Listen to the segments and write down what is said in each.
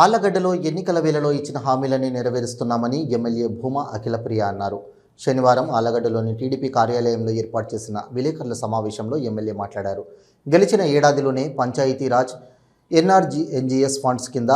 ఆళ్ళగడ్డలో ఎన్నికల వేళలో ఇచ్చిన హామీలని నెరవేరుస్తున్నామని ఎమ్మెల్యే భూమా అఖిలప్రియ అన్నారు. శనివారం ఆలగడ్డలోని టీడీపీ కార్యాలయంలో ఏర్పాటు చేసిన విలేకరుల సమావేశంలో ఎమ్మెల్యే మాట్లాడారు. గెలిచిన ఏడాదిలోనే పంచాయతీరాజ్ ఎన్ఆర్జీ ఎన్జీఎస్ ఫండ్స్ కింద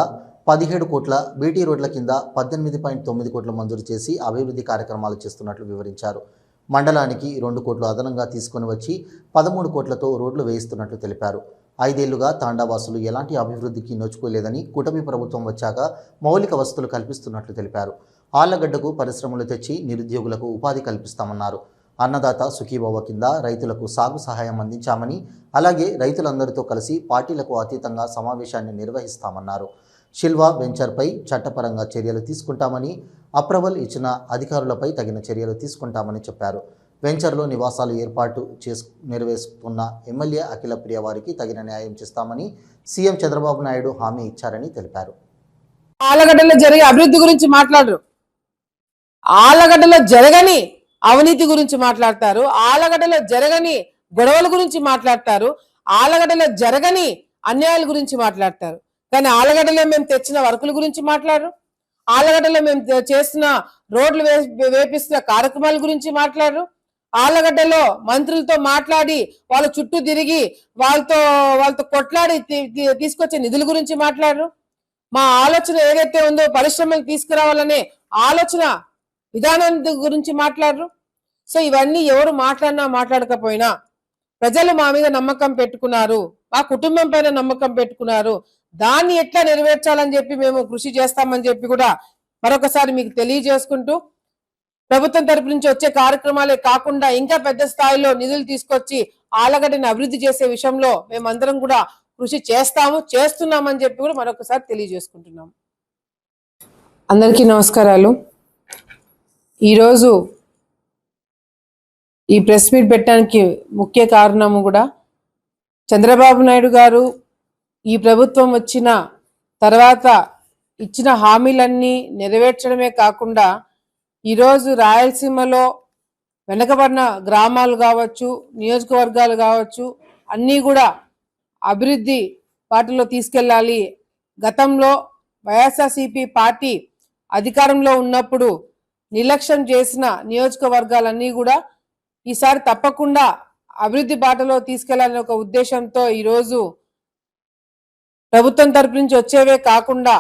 పదిహేడు కోట్ల బీటీ రోడ్ల కింద పద్దెనిమిది పాయింట్ తొమ్మిది కోట్లు మంజూరు చేసి అభివృద్ధి కార్యక్రమాలు చేస్తున్నట్లు వివరించారు. మండలానికి రెండు కోట్లు అదనంగా తీసుకొని వచ్చి పదమూడు కోట్లతో రోడ్లు వేయిస్తున్నట్లు తెలిపారు. ఐదేళ్ళుగా తాండావాసులు ఎలాంటి అభివృద్ధికి నోచుకోలేదని కూటమి ప్రభుత్వం వచ్చాక మౌలిక వసతులు కల్పిస్తున్నట్లు తెలిపారు. ఆళ్ళగడ్డకు పరిశ్రమలు తెచ్చి నిరుద్యోగులకు ఉపాధి కల్పిస్తామన్నారు. అన్నదాత సుఖీభవ కింద రైతులకు సాగు సహాయం అందించామని అలాగే రైతులందరితో కలిసి పార్టీలకు అతీతంగా సమావేశాన్ని నిర్వహిస్తామన్నారు. షిల్వా వెంచర్పై చట్టపరంగా చర్యలు తీసుకుంటామని అప్రవల్ ఇచ్చిన అధికారులపై తగిన చర్యలు తీసుకుంటామని చెప్పారు. వెంచర్లో నివాసాలు ఏర్పాటు చేసు నెరవేరుస్తున్న ఎమ్మెల్యే అఖిల ప్రియ వారికి తగిన న్యాయం చేస్తామని సీఎం చంద్రబాబు నాయుడు హామీ ఇచ్చారని తెలిపారు. ఆలగడ్డలో జరిగే అభివృద్ధి గురించి మాట్లాడరు. ఆలగడ్డలో జరగని అవినీతి గురించి మాట్లాడతారు. ఆలగడ్డలో జరగని గొడవల గురించి మాట్లాడతారు. ఆలగడ్డలో జరగని అన్యాయాల గురించి మాట్లాడతారు. కానీ ఆలగడ్డలో మేము తెచ్చిన వర్కుల గురించి మాట్లాడరు. ఆలగడ్డలో మేము చేసిన చేస్తున్న రోడ్లు వే- వేపిస్తున్న కార్యక్రమాల గురించి మాట్లాడరు. ఆళ్ళగడ్డలో మంత్రులతో మాట్లాడి వాళ్ళ చుట్టూ తిరిగి వాళ్ళతో వాళ్ళతో కొట్లాడి తీ- తీసుకొచ్చే నిధుల గురించి మాట్లాడరు. మా ఆలోచన ఏదైతే ఉందో పరిశ్రమలు తీసుకురావాలనే ఆలోచన విధానం గురించి మాట్లాడరు. సో ఇవన్నీ ఎవరు మాట్లాడినా మాట్లాడకపోయినా ప్రజలు మా మీద నమ్మకం పెట్టుకున్నారు. మా కుటుంబం పైన నమ్మకం పెట్టుకున్నారు. దాన్ని ఎట్లా నెరవేర్చాలని చెప్పి మేము కృషి చేస్తామని చెప్పి కూడా మరొకసారి మీకు తెలియజేసుకుంటూ ప్రభుత్వం తరపు నుంచి వచ్చే కార్యక్రమాలే కాకుండా ఇంకా పెద్ద స్థాయిలో నిధులు తీసుకొచ్చి ఆలగడ్డని అభివృద్ధి చేసే విషయంలో మేమందరం కూడా కృషి చేస్తాము చేస్తున్నామని చెప్పి కూడా మరొకసారి తెలియజేసుకుంటున్నాం. అందరికీ నమస్కారాలు. ఈరోజు ఈ ప్రెస్ మీట్ పెట్టడానికి ముఖ్య కారణము కూడా చంద్రబాబు నాయుడు గారు ఈ ప్రభుత్వం వచ్చిన తర్వాత ఇచ్చిన హామీలన్నీ నెరవేర్చడమే కాకుండా ఈరోజు రాయలసీమలో వెనకబడిన గ్రామాలు కావచ్చు నియోజకవర్గాలు కావచ్చు అన్నీ కూడా అభివృద్ధి వాటిలో తీసుకెళ్ళాలి. గతంలో వైఎస్ఆర్సీపీ పార్టీ అధికారంలో ఉన్నప్పుడు నిర్లక్ష్యం చేసిన నియోజకవర్గాలన్నీ కూడా ఈసారి తప్పకుండా అభివృద్ధి బాటలో తీసుకెళ్ళాలనే ఒక ఉద్దేశంతో ఈరోజు ప్రభుత్వం తరపు నుంచి వచ్చేవే కాకుండా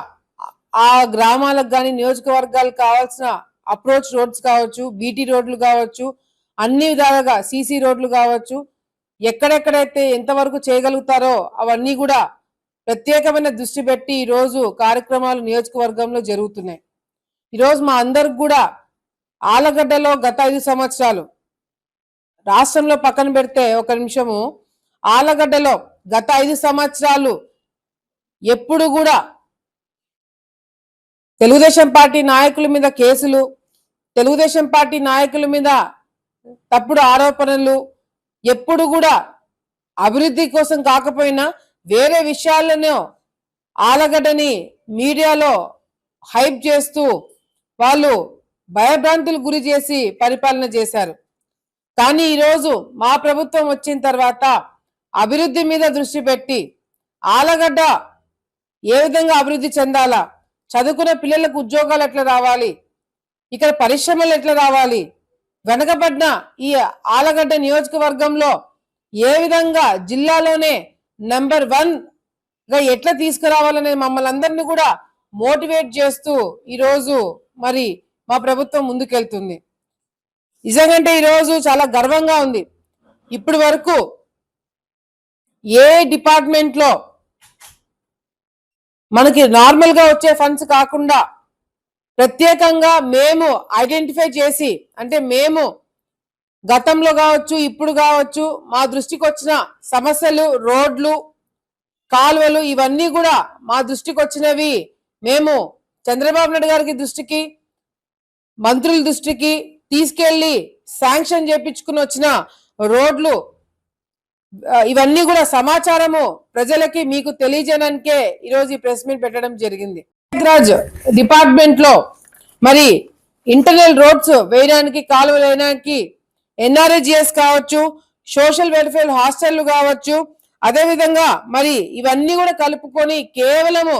ఆ గ్రామాలకు కానీ నియోజకవర్గాలకు కావాల్సిన అప్రోచ్ రోడ్స్ కావచ్చు బీటీ రోడ్లు కావచ్చు అన్ని విధాలుగా సీసీ రోడ్లు కావచ్చు ఎక్కడెక్కడైతే ఎంతవరకు చేయగలుగుతారో అవన్నీ కూడా ప్రత్యేకమైన దృష్టి పెట్టి ఈరోజు కార్యక్రమాలు నియోజకవర్గంలో జరుగుతున్నాయి. ఈరోజు మా అందరికి కూడా ఆలగడ్డలో గత ఐదు సంవత్సరాలు రాష్ట్రంలో పక్కన పెడితే ఒక నిమిషము ఆలగడ్డలో గత ఐదు సంవత్సరాలు ఎప్పుడు కూడా తెలుగుదేశం పార్టీ నాయకుల మీద కేసులు తెలుగుదేశం పార్టీ నాయకుల మీద తప్పుడు ఆరోపణలు ఎప్పుడు కూడా అభివృద్ధి కోసం కాకపోయినా వేరే విషయాలను ఆలగడ్డని మీడియాలో హైప్ చేస్తూ వాళ్ళు భయభ్రాంతులు గురి చేసి పరిపాలన చేశారు. కానీ ఈరోజు మా ప్రభుత్వం వచ్చిన తర్వాత అభివృద్ధి మీద దృష్టి పెట్టి ఆలగడ్డ ఏ విధంగా అభివృద్ధి చెందాలా చదువుకునే పిల్లలకు ఉద్యోగాలు ఎట్లా రావాలి ఇక్కడ పరిశ్రమలు ఎట్లా రావాలి? వెనకబడిన ఈ ఆలగడ్డ నియోజకవర్గంలో ఏ విధంగా జిల్లాలోనే నెంబర్ వన్గా ఎట్లా తీసుకురావాలనే మమ్మల్ని అందరినీ కూడా మోటివేట్ చేస్తూ ఈరోజు మరి మా ప్రభుత్వం ముందుకెళ్తుంది. నిజంగంటే ఈరోజు చాలా గర్వంగా ఉంది. ఇప్పటి వరకు ఏ డిపార్ట్మెంట్లో మనకి నార్మల్గా వచ్చే ఫండ్స్ కాకుండా ప్రత్యేకంగా మేము ఐడెంటిఫై చేసి అంటే మేము గతంలో కావచ్చు ఇప్పుడు కావచ్చు మా దృష్టికి వచ్చిన సమస్యలు రోడ్లు కాలువలు ఇవన్నీ కూడా మా దృష్టికి వచ్చినవి. మేము చంద్రబాబు నాయుడు గారికి దృష్టికి మంత్రుల దృష్టికి తీసుకెళ్ళి శాంక్షన్ చేపించుకుని వచ్చిన రోడ్లు ఇవన్నీ కూడా సమాచారము ప్రజలకి మీకు తెలియజేయడానికే ఈరోజు ఈ ప్రెస్ మీట్ పెట్టడం జరిగింది. రాజ్ డిపార్ట్మెంట్లో మరి ఇంటర్నల్ రోడ్స్ వేయడానికి కాలువలు వేయడానికి ఎన్ఆర్ఏజిఎస్ కావచ్చు సోషల్ వెల్ఫేర్ హాస్టళ్ళు కావచ్చు అదేవిధంగా మరి ఇవన్నీ కూడా కలుపుకొని కేవలము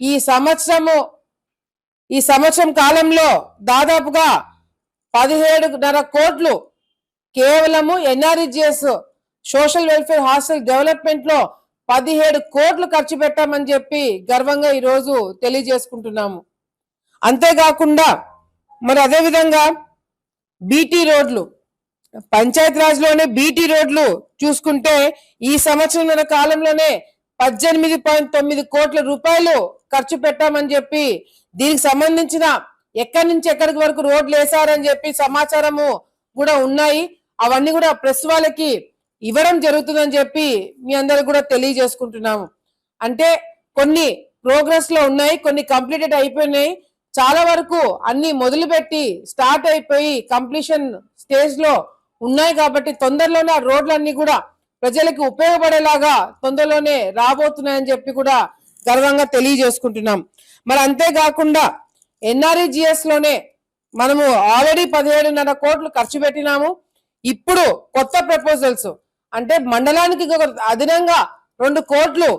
ఈ సంవత్సరము ఈ సంవత్సరం కాలంలో దాదాపుగా పదిహేడున్నర కోట్లు కేవలము ఎన్ఆర్ఈజిఎస్ సోషల్ వెల్ఫేర్ హాస్టల్ డెవలప్మెంట్లో పదిహేడు కోట్లు ఖర్చు పెట్టామని చెప్పి గర్వంగా ఈ రోజు తెలియజేసుకుంటున్నాము. అంతేకాకుండా మరి అదే విధంగా బీటీ రోడ్లు పంచాయత్ బీటీ రోడ్లు చూసుకుంటే ఈ సంవత్సరం కాలంలోనే పద్దెనిమిది పాయింట్ తొమ్మిది కోట్ల రూపాయలు ఖర్చు పెట్టామని చెప్పి దీనికి సంబంధించిన ఎక్కడి నుంచి ఎక్కడికి వరకు రోడ్లు వేశారని చెప్పి సమాచారము కూడా ఉన్నాయి. అవన్నీ కూడా ప్రెస్ వాళ్ళకి ఇవ్వడం జరుగుతుందని చెప్పి మీ అందరికి కూడా తెలియజేసుకుంటున్నాము. అంటే కొన్ని ప్రోగ్రెస్లో ఉన్నాయి కొన్ని కంప్లీటెడ్ అయిపోయినాయి. చాలా వరకు అన్ని మొదలుపెట్టి స్టార్ట్ అయిపోయి కంప్లీషన్ స్టేజ్లో ఉన్నాయి కాబట్టి తొందరలోనే ఆ రోడ్లన్నీ కూడా ప్రజలకు ఉపయోగపడేలాగా తొందరలోనే రాబోతున్నాయని చెప్పి కూడా గర్వంగా తెలియజేసుకుంటున్నాం. మరి అంతేకాకుండా ఎన్ఆర్ఈజిఎస్లోనే మనము ఆల్రెడీ పదిహేడున్నర కోట్లు ఖర్చు పెట్టినాము. ఇప్పుడు కొత్త ప్రపోజల్స్ అంటే మండలానికి అదనంగా రెండు కోట్లు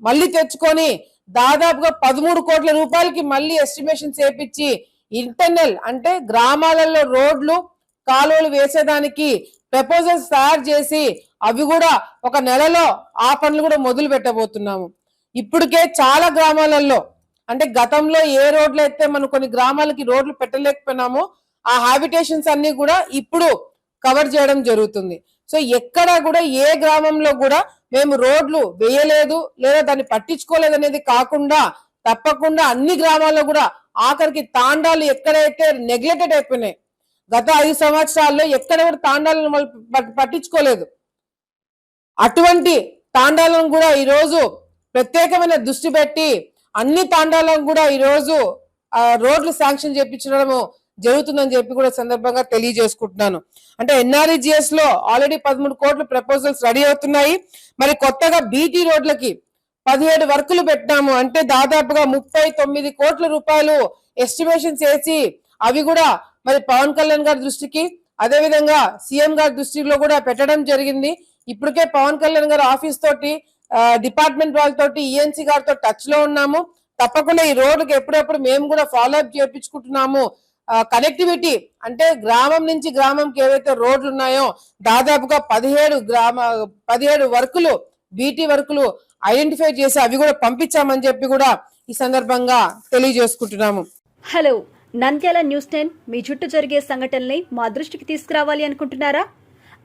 మళ్ళీ తెచ్చుకొని దాదాపుగా పదమూడు కోట్ల రూపాయలకి మళ్ళీ ఎస్టిమేషన్ చేపించి ఇంటర్నల్ అంటే గ్రామాలలో రోడ్లు కాలువలు వేసేదానికి ప్రపోజల్స్ తయారు చేసి అవి కూడా ఒక నెలలో ఆ పనులు కూడా మొదలు పెట్టబోతున్నాము. ఇప్పటికే చాలా గ్రామాలలో అంటే గతంలో ఏ రోడ్లు అయితే మనం కొన్ని గ్రామాలకి రోడ్లు పెట్టలేకపోయినామో ఆ హ్యాబిటేషన్స్ అన్ని కూడా ఇప్పుడు కవర్ చేయడం జరుగుతుంది. సో ఎక్కడ కూడా ఏ గ్రామంలో కూడా మేము రోడ్లు వేయలేదు లేదా దాన్ని పట్టించుకోలేదు అనేది కాకుండా తప్పకుండా అన్ని గ్రామాల్లో కూడా ఆఖరికి తాండాలు ఎక్కడైతే నెగ్లెక్టెడ్ అయిపోయినాయి. గత ఐదు సంవత్సరాల్లో ఎక్కడ కూడా తాండాలను వాళ్ళు పట్టించుకోలేదు. అటువంటి తాండాలను కూడా ఈరోజు ప్రత్యేకమైన దృష్టి పెట్టి అన్ని తాండాలను కూడా ఈరోజు రోడ్లు శాంక్షన్ చేపించడము జరుగుతుందని చెప్పి కూడా సందర్భంగా తెలియజేసుకుంటున్నాను. అంటే ఎన్ఆర్ఈజిఎస్లో ఆల్రెడీ పదమూడు కోట్లు ప్రపోజల్స్ రెడీ అవుతున్నాయి. మరి కొత్తగా బీటీ రోడ్లకి పదిహేడు వర్కులు పెట్టాము అంటే దాదాపుగా ముప్పై తొమ్మిది కోట్ల రూపాయలు ఎస్టిమేషన్ చేసి అవి కూడా మరి పవన్ కళ్యాణ్ గారి దృష్టికి అదేవిధంగా సీఎం గారి దృష్టిలో కూడా పెట్టడం జరిగింది. ఇప్పటికే పవన్ కళ్యాణ్ గారి ఆఫీస్ తోటి డిపార్ట్మెంట్ వాళ్ళతోటి ఈఎన్సీ గారితో టచ్లో ఉన్నాము. తప్పకుండా ఈ రోడ్డుకి ఎప్పుడెప్పుడు మేము కూడా ఫాలో అప్ చేయించుకుంటున్నాము. కనెక్టివిటీ అంటే గ్రామం నుంచి గ్రామంకి ఏవైతే రోడ్లు ఉన్నాయో దాదాపుగా పదిహేడు గ్రామ పదిహేడు వర్కులు బీటీ వర్కులు ఐడెంటిఫై చేసి అవి కూడా పంపించామని చెప్పి కూడా ఈ సందర్భంగా తెలియజేసుకుంటున్నాము. హలో నంద్యాల న్యూస్ టెన్ మీ చుట్టూ జరిగే సంఘటనల్ని మా దృష్టికి తీసుకురావాలి అనుకుంటున్నారా?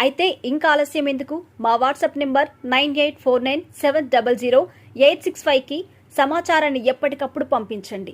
అయితే ఇంకా ఆలస్యం ఎందుకు? మా WhatsApp number nine eight four nine seven double zero eight six ఫైవ్కి సమాచారాన్ని ఎప్పటికప్పుడు పంపించండి.